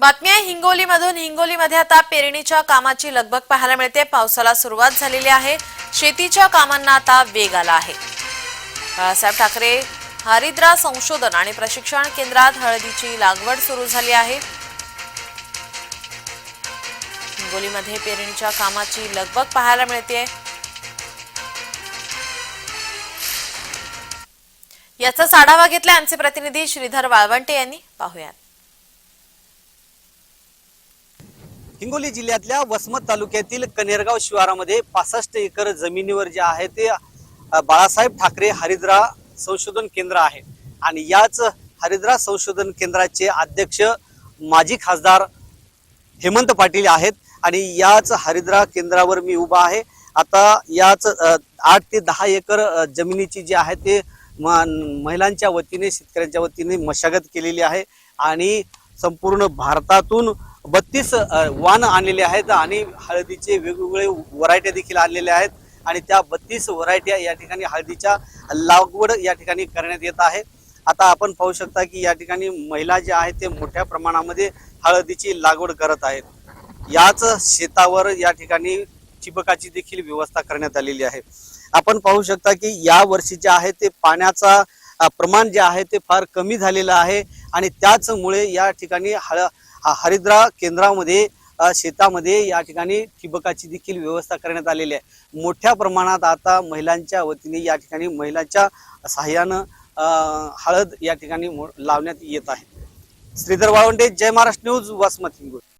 बातमी आहे हिंगोलीमधून. हिंगोलीमध्ये आता पेरणीच्या कामाची लगबग पाहायला मिळते. पावसाला सुरुवात झालेली आहे. शेतीच्या कामांना आता वेग आला आहे. बाळासाहेब ठाकरे हरिद्रा संशोधन आणि प्रशिक्षण केंद्रात हळदीची लागवड सुरू झाली आहे. हिंगोलीमध्ये पेरणीच्या कामाची लगबग पाहायला मिळते. याचाच आढावा घेतला आमचे प्रतिनिधी श्रीधर वाळवंटे यांनी. पाहुयात. हिंगोली जिल्ह्यातल्या वसमत तालुक्यातील कनेरगाव शिवारामध्ये पासष्ट एकर जमिनीवर जे आहे ते बाळासाहेब ठाकरे हरिद्रा संशोधन केंद्र आहे. आणि याच हरिद्रा संशोधन केंद्राचे अध्यक्ष माजी खासदार हेमंत पाटील आहेत आणि याच हरिद्रा केंद्रावर मी उभा आहे. आता याच आठ ते दहा एकर जमिनीची जी आहे ते म- महिलांच्या वतीने शेतकऱ्यांच्या वतीने मशागत केलेली आहे. आणि संपूर्ण भारतातून बत्तीस वाण आणलेले आहेत आणि हळदीचे वेगवेगळे व्हरायट्या देखील आणलेल्या आहेत. आणि त्या बत्तीस व्हरायट्या या ठिकाणी हळदीच्या लागवड या ठिकाणी करण्यात येत आहे. आता आपण पाहू शकता की या ठिकाणी महिला ज्या आहेत ते मोठ्या प्रमाणामध्ये हळदीची लागवड करत आहेत. याच शेतावर या ठिकाणी चिबकाची देखील व्यवस्था करण्यात आलेली आहे. आपण पाहू शकता की या वर्षी जे आहे ते पाण्याचा प्रमाण जे आहे ते फार कमी झालेलं आहे. आणि त्याचमुळे या ठिकाणी हळ हरिद्रा केंद्रामध्ये शेतामध्ये या ठिकाणी ठिबकाची देखील व्यवस्था करण्यात आलेली आहे. मोठ्या प्रमाणात आता महिलांच्या वतीने या ठिकाणी महिलांच्या सहाय्यानं हळद या ठिकाणी मो- लावण्यात येत आहे. श्रीधर वाळवंडे जय महाराष्ट्र न्यूज वसमत हिंगोली.